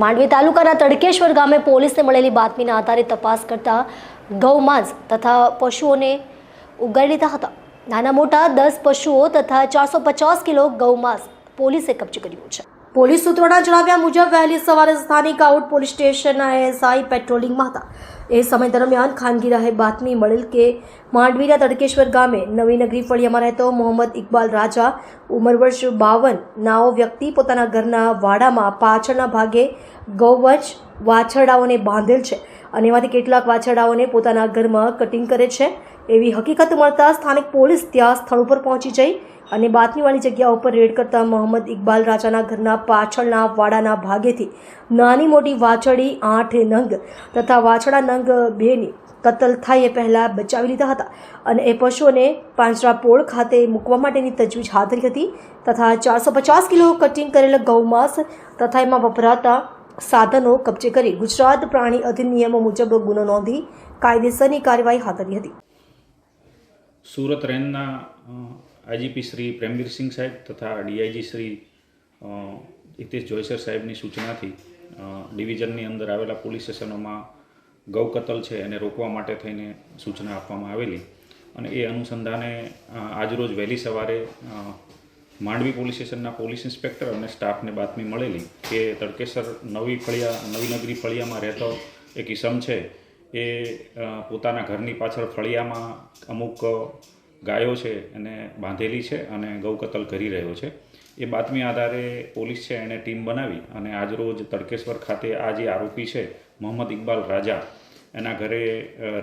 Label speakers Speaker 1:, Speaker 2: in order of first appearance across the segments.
Speaker 1: માંડવી તાલુકાના તડકેશ્વર ગામે પોલીસને મળેલી બાતમીના આધારે તપાસ કરતા ગૌમાંસ તથા પશુઓને ઉગાડી લીધા હતા. નાના મોટા દસ પશુઓ તથા ચારસો પચાસ કિલો ગૌમાંસ પોલીસે કબજે કર્યું છે. પોલીસ સૂત્રોના જણાવ્યા મુજબ, વહેલી સવારે સ્થાનિક આઉટ પોલીસ સ્ટેશનના એએસઆઈ પેટ્રોલિંગમાં હતા. એ સમય દરમિયાન ખાનગી બાતમી મળેલ કે માંડવીના તડકેશ્વર ગામે નવી નગરી ફળિયામાં રહેતો મોહમ્મદ ઇકબાલ રાજા, ઉંમર વર્ષ બાવન, નાઓ વ્યક્તિ પોતાના ઘરના વાડામાં પાછળના ભાગે ગૌવંશ વાછરડાઓને બાંધેલ છે. અને એમાંથી કેટલાક વાછરડાઓને પોતાના ઘરમાં કટિંગ કરે છે. એવી હકીકત મળતા સ્થાનિક પોલીસ ત્યાં સ્થળ ઉપર પહોંચી જઈ અને બાતમીવાળી જગ્યા ઉપર રેડ કરતા મોહમ્મદ ઇકબાલ રાજાના ઘરના પાછળના વાડાના ભાગેથી નાની મોટી વાછડી આઠ નંગ તથા વાછડા નંગ બેની કતલ થાય એ પહેલાં બચાવી લીધા હતા અને એ પશુઓને પાંજરાપોળ ખાતે મૂકવા માટેની તજવીજ હાથ ધરી હતી તથા ચારસો પચાસ કિલો કટિંગ કરેલા ગૌમાંસ તથા એમાં વપરાતા સાધનો કબજે કરી ગુજરાત પ્રાણી અધિનિયમ મુજબ ગુનો નોંધી કાયદેસરની કાર્યવાહી હાથ ધરી હતી.
Speaker 2: સુરત રેન્જના આઈજીપી શ્રી પ્રેમવીરસિંહ સાહેબ તથા ડીઆઈજી શ્રી હિતેશ જોયસર સાહેબની સૂચનાથી ડિવિઝનની અંદર આવેલા પોલીસ સ્ટેશનોમાં ગૌ કતલ છે એને રોકવા માટે થઈને સૂચના આપવામાં આવેલી. અને એ અનુસંધાને આજરોજ વહેલી સવારે માંડવી પોલીસ સ્ટેશનના પોલીસ ઇન્સ્પેક્ટર અને સ્ટાફને બાતમી મળેલી કે તડકેસર નવી ફળિયા નવી નગરી ફળિયામાં રહેતો એક ઈસમ છે. એ પોતાના ઘરની પાછળ ફળિયામાં અમુક ગાયો છે એને બાંધેલી છે અને ગૌ કતલ કરી રહ્યો છે. એ બાતમી આધારે પોલીસ છે એણે ટીમ બનાવી અને આજરોજ તડકેશ્વર ખાતે આ જે આરોપી છે, મોહમ્મદ ઇકબાલ રાજા, એના ઘરે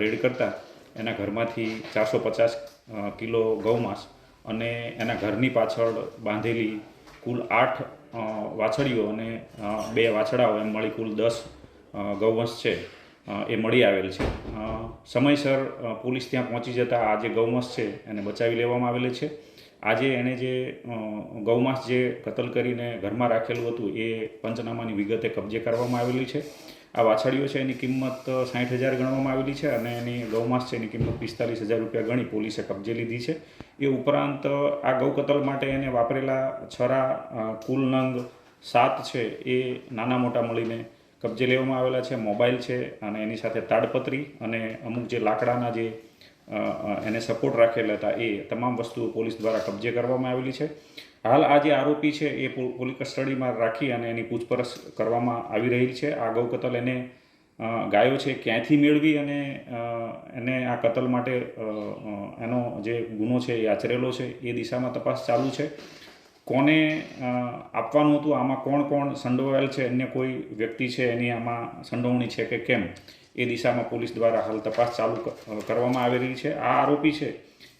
Speaker 2: રેડ કરતા એના ઘરમાંથી ચારસો પચાસ કિલો ગૌમાંસ અને એના ઘરની પાછળ બાંધેલી કુલ આઠ વાછડીઓ અને બે વાછડાઓ, એમ મળી કુલ દસ ગૌવંશ છે એ મળી આવેલ છે. સમયસર પોલીસ ત્યાં પહોંચી જતાં આ જે ગૌવંશ છે એને બચાવી લેવામાં આવેલ છે. આજે એણે જે ગૌમાંસ જે કતલ કરીને ઘરમાં રાખેલું હતું એ પંચનામાની વિગતે કબજે કરવામાં આવેલી છે. આ વાછડીઓ છે એની કિંમત સાઠ હજાર ગણવામાં આવેલી છે અને એની ગૌમાંસ છે એની કિંમત પિસ્તાલીસ હજાર રૂપિયા ગણી પોલીસે કબજે લીધી છે. એ ઉપરાંત આ ગૌ કતલ માટે એને વાપરેલા છરા કુલ નંગ સાત છે એ નાના મોટા મળીને કબજે લેવામાં આવેલા છે. મોબાઈલ છે અને એની સાથે તાડપત્રી અને અમુક જે લાકડાના જે એને સપોર્ટ રાખેલા હતા એ તમામ વસ્તુઓ પોલીસ દ્વારા કબજે કરવામાં આવેલી છે. હાલ આ જે આરોપી છે એ પોલીસ કસ્ટડીમાં રાખી અને એની પૂછપરછ કરવામાં આવી રહી છે. આ ગૌ કતલ એને ગાયો છે ક્યાંથી મેળવી અને એને આ કતલ માટે એનો જે ગુનો છે એ આચરેલો છે એ દિશામાં તપાસ ચાલુ છે. કોને આપવાનું હતું? આમાં કોણ કોણ સંડોવાયેલ છે? અન્ય કોઈ વ્યક્તિ છે એની આમાં સંડોવણી છે કે કેમ? એ દિશામાં પોલીસ દ્વારા હાલ તપાસ ચાલુ કરવામાં આવી રહી છે. આ આરોપી છે.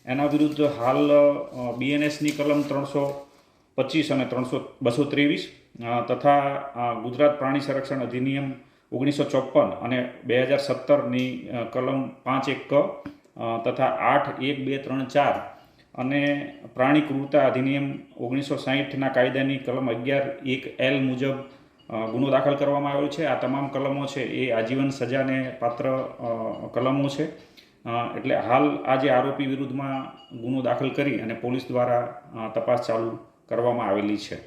Speaker 2: એના વિરુદ્ધ હાલ બીએનએસની કલમ ત્રણસો પચીસ અને ત્રણસો બસો ત્રેવીસ તથા ગુજરાત પ્રાણી સંરક્ષણ અધિનિયમ ઓગણીસો ચોપન અને બે હજાર સત્તરની કલમ પાંચ એક તથા આઠ એક બે ત્રણ ચાર અને પ્રાણી ક્રૂરતા અધિનિયમ ઓગણીસો સાહીઠના કાયદાની કલમ અગિયાર એક એલ મુજબ ગુનો દાખલ કરવામાં આવ્યો છે. આ તમામ કલમો છે એ આજીવન સજાને પાત્ર કલમો છે. એટલે હાલ આ જે આરોપી વિરુદ્ધમાં ગુનો દાખલ કરી અને પોલીસ દ્વારા તપાસ ચાલુ કરવામાં આવેલી છે.